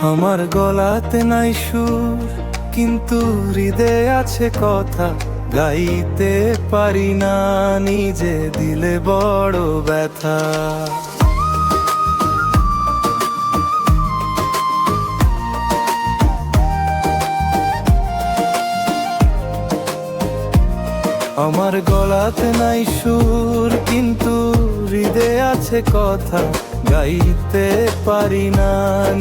আমার গলাতে নাই সুর, কিন্তু হৃদয়ে আছে কথা। গাইতে পারি না, নিজে দিলে বড় ব্যথা। আমার গলাতে নাই সুর, কিন্তু হৃদয়ে আছে কথা। গাইতে পারি না,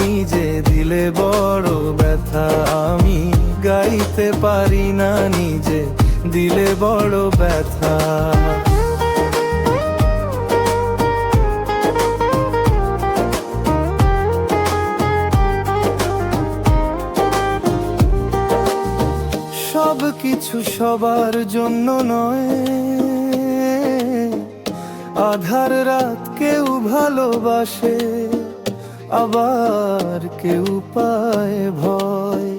নিজে দিলে বড় ব্যথা। আমি গাইতে পারি না, নিজে দিলে বড় ব্যথা। সব কিছু সবার জন্য নয়। আধার রাত কেউ ভালোবাসে, আবার কেউ পায় ভয়।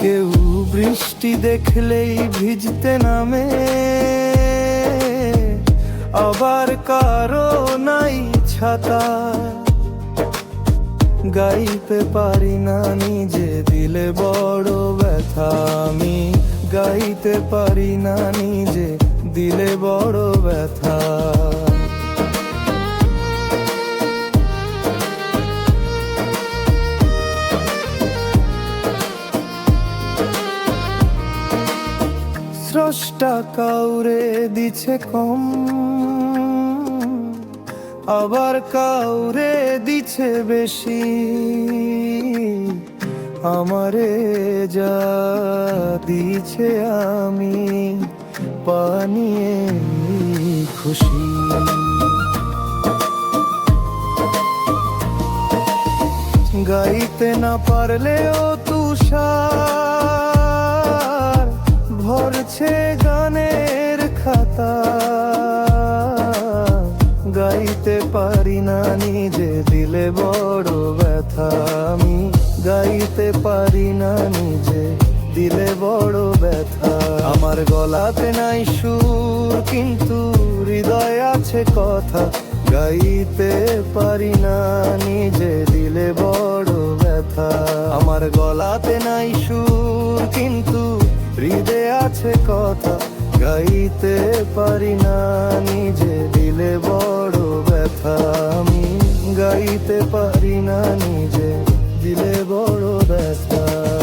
কেউ বৃষ্টি দেখলেই ভিজতে নামে, আবার কারও নাই ছাতা। গাইতে পারি না নিজে দিলে বড় ব্যথা, আমি গাইতে পারি না নিজে দিলে বড় ব্যথা। স্রষ্টা কাউরে দিছে কম আবার কাউরে দিছে বেশি। আমারে যা দিছে আমি পানিয়ে খুশি। গাইতে না পারলেও তুষার ভরছে গানের খাতা। গাইতে পারি না নিজে দিলে বড় ব্যথা আমি গাইতে পারি না নিজে। দিলে বড় ব্যথা আমার গলাতে নাই সুর, কিন্তু হৃদয় আছে কথা। গাইতে পারি না নিজে, দিলে বড় ব্যথা আমার গলাতে নাই সুর, কিন্তু হৃদয়ে আছে কথা। গাইতে পারি না নিজে, দিলে বড় ব্যথা। চাইতে পারি না নিজে দিলে বড় ব্যথা